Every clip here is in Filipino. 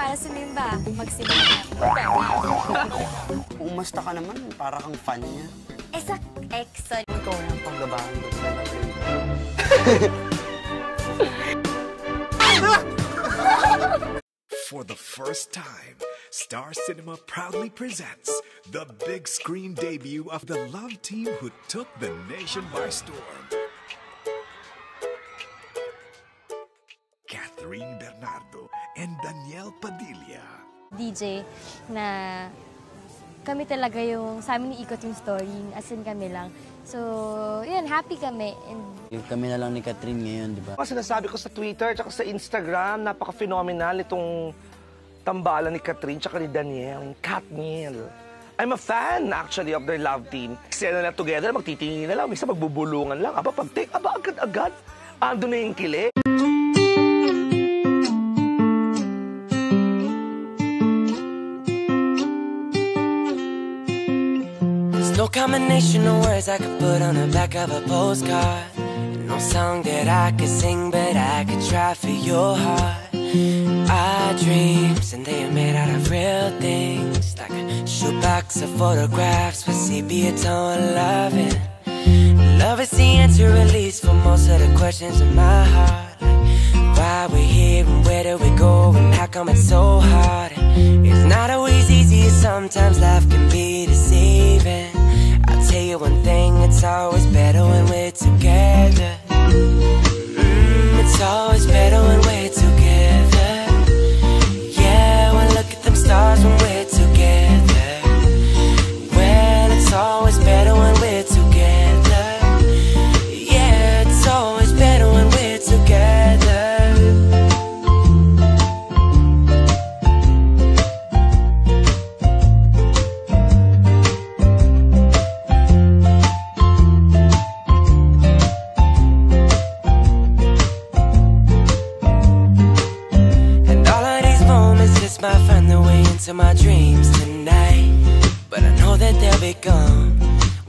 para sumimba. Magsimba na. Umasta ka naman, para kang fan niya. Esak, Exxon. Ikaw na ang paggabahan ko sa For the first time, Star Cinema proudly presents the big screen debut of the love team who took the nation by storm. Catherine Bernardo and Danielle Padilla. DJ na kami talaga yung, sa amin ikot yung story, as in kami lang. So, yun, happy kami. And Yung kami na lang ni Catherine ngayon, di ba? Kasi sinasabi ko sa Twitter at sa Instagram, napaka-phenomenal itong tambalan ni Catherine at ni Danielle, yung Katniel. I'm a fan actually of their love team. Eksena na together, magtitingin na lang, minsan magbubulungan lang. Aba, pag take, aba, agad-agad, ando na yung kili. No combination of words I could put on the back of a postcard. No song that I could sing, but I could try for your heart. Our dreams, and they are made out of real things. Like a shoebox of photographs with sepia tone loving. Love is the answer, at least, for most of the questions in my heart. Like, why we're here and where do we go and how come it's so hard? It's not always easy, sometimes life can be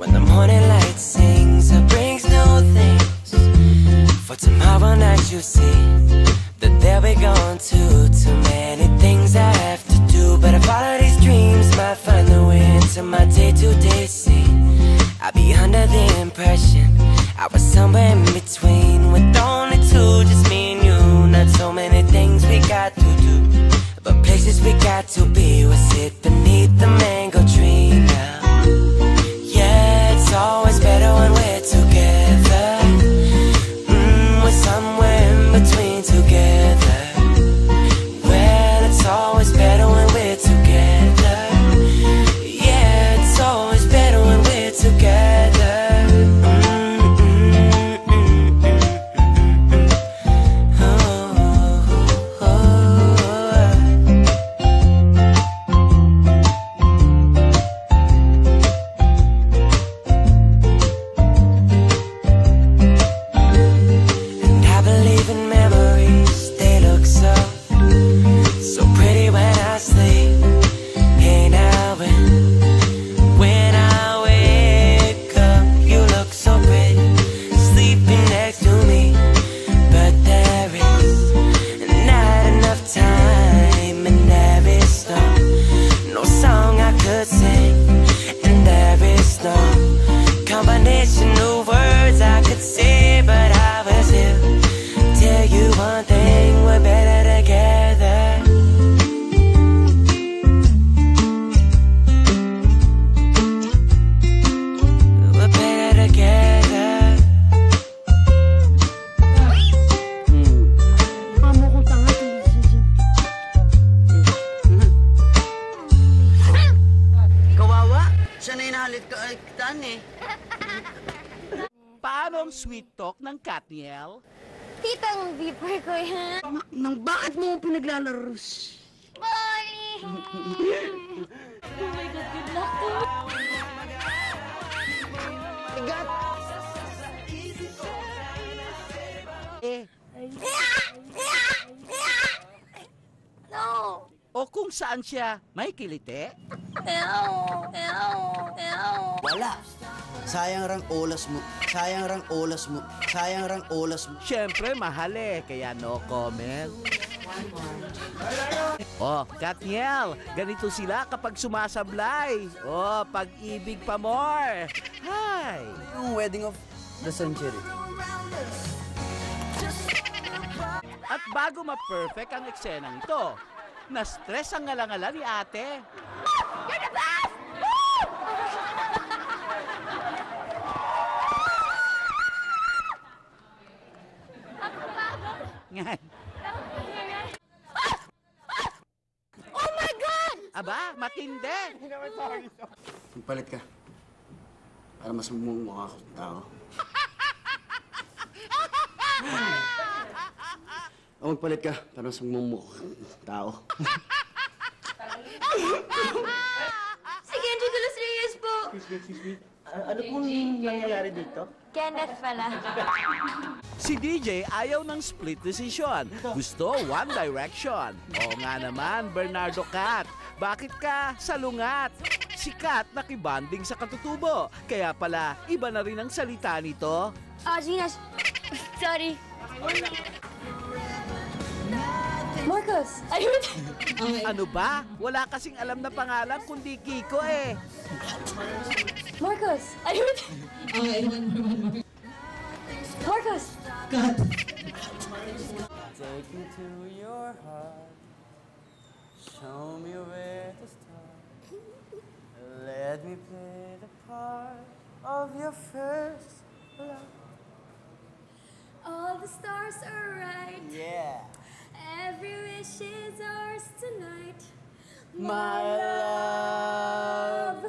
when the morning light sings or brings new things. For tomorrow night, you see that they'll be gone too. Too many things I have to do. But if all of these dreams might find their way into my day to day scene, I'd be under the impression I was somewhere in between with only two, just me and you. Not so many things we got to do, but places we got to be. We'll sit beneath the mango combination of words I could say, inahalit ka ay kitan eh. Paano ang sweet talk ng Katniel? titang beeper ko yan. Nang bakit mo pinaglalaro? Bali! oh my God, good luck to No! O kung saan siya may kilite? Ew! Ew! Ew! Wala. Sayang rang olas mo. Sayang rang olas mo. Sayang rang olas mo. Siyempre, mahal eh, kaya no comment. Oh, Katniel, ganito sila kapag sumasablay. Oh, pag-ibig pa more. Hi! Yung wedding of the century. At bago ma-perfect ang eksenang ito, na-stress ang ngalangala ni ate. Nga. Oh my God! Aba, matindi. Magpalit ka. Para mas mumukha ka tao. o magpalit ka para mas mumukha tao. Sige, Andrew de los Reyes po. ano pong nangyayari dito? Kenneth pala. Si DJ ayaw ng split decision. Gusto One Direction. Oo nga naman, Bernardo Cat. Bakit ka salungat? Si Kat nakibanding sa katutubo. Kaya pala, iba na rin ang salita nito. Ah, Gina. Sorry. Marcos! Ayun! Ano ba? Wala kasing alam na pangalan kundi Kiko eh. Marcos! Ayun! Marcos! Take me to your heart. Show me where to start. Let me play the part of your first love. All the stars are right. Yeah. Every wish is ours tonight. My love.